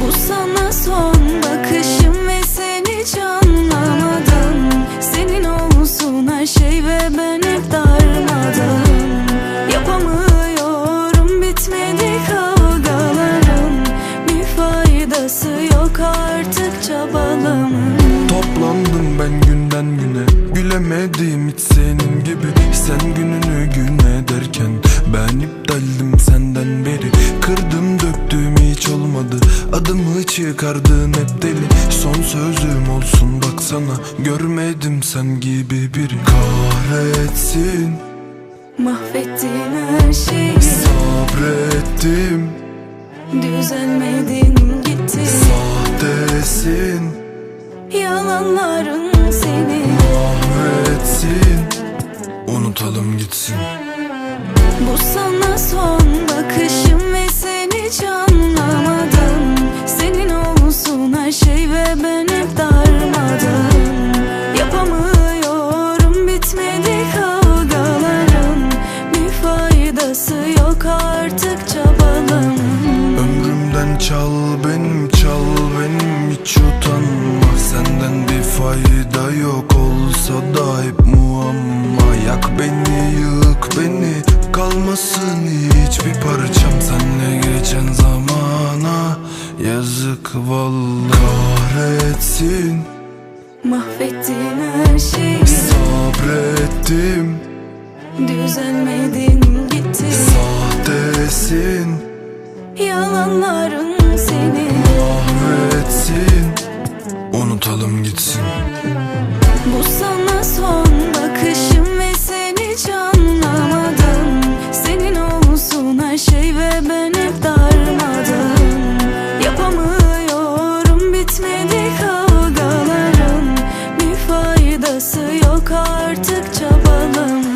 Bu sana son bakışım ve sen hiç anlamadın Senin olsun her şey ve ben hep darmadım Yapamıyorum bitmedi kavgaların Bir faydası yok artık çabalamın Toplandım ben günden güne Gülemedim hiç senin gibi. Sen gününü gün çıkardın hep deli. Son sözüm olsun baksana Görmedim sen gibi biri. Kahretsin. Mahvettin her şeyi. Sabrettim. Düzelmedin gitti. Sahtesin. Yalanların seni. Kahretsin Unutalım gitsin. Bu sana son bakışım ve sen çabalamın Ömrümden çal benim çal benim hiç utanma. Senden bir fayda yok olsa da hep muamma. Yak beni yık beni kalmasın hiçbir parçam. Senle geçen zamana yazık vallahi. Kahretsin. Mahvettin her şeyi. Sabrettim. Düzelmedin gitti Sahtesin Yalanların seni. Kahretsin Unutalım gitsin. Bu sana son bakışım ve sen hiç anlamadın Senin olsun her şey ve ben hep darmadım. Yapamıyorum bitmedi kavgaların Bir faydası yok artık çabalamın